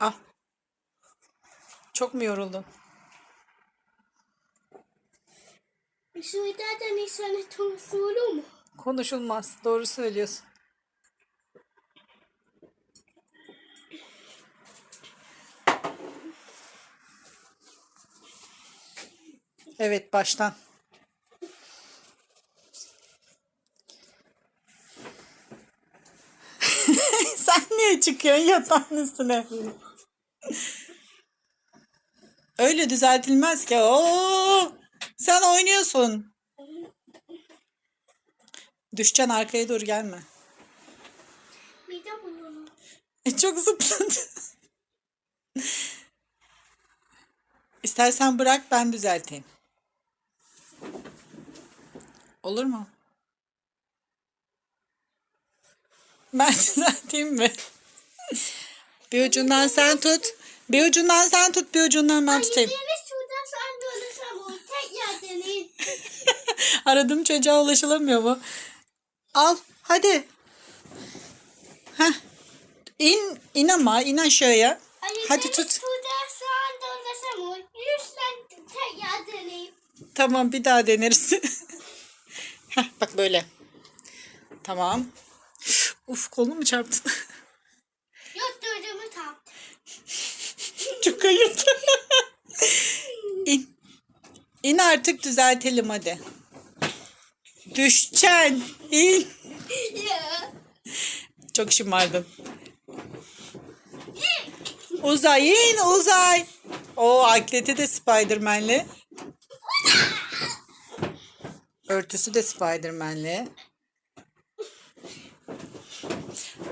Al. Çok mu yoruldun? Suudadan insana tanısı olur mu? Konuşulmaz. Doğru söylüyorsun. Evet baştan. Sen niye çıkıyorsun yatağın üstüne? Öyle düzeltilmez ki. Oo! Sen oynuyorsun. Düşeceksin arkaya dur gelme. Bulanıyor. E, çok zıpladı. İstersen bırak ben düzelteyim. Olur mu? Ben düzelteyim mi? Bir ucundan sen tut. Bir ucundan sen tut, bir ucundan ben tutayım. O. Tek. Aradığım çocuğa ulaşılamıyor mu? Al, hadi. Heh. İn, in ama, in aşağıya. Hadi tut. Tek. Tamam bir daha deneriz. Heh, bak böyle. Tamam. Uf kolunu mu çarptın? Çok ayıp. İn. İn artık düzeltelim hadi. Düşeceksin. İn. Çok şımardın. Uzay in uzay. O atleti de Spiderman'li. Örtüsü de Spiderman'li.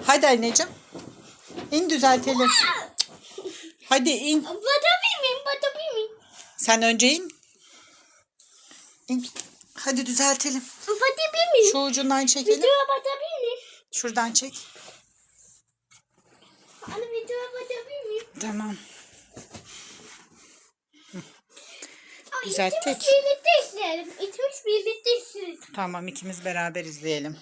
Hadi anneciğim. İn düzeltelim. Hadi in. Batabilir miyim? Batabilir miyim? Sen önce in. İn. Hadi düzeltelim. Batabilir miyim? Şu ucundan çekelim. Videoya batabilir miyim? Şuradan çek. Hani videoya batabilir miyim? Tamam. Düzelttik. İkimiz birlikte izleyelim. İkimiz birlikte izleyelim. Tamam ikimiz beraber izleyelim.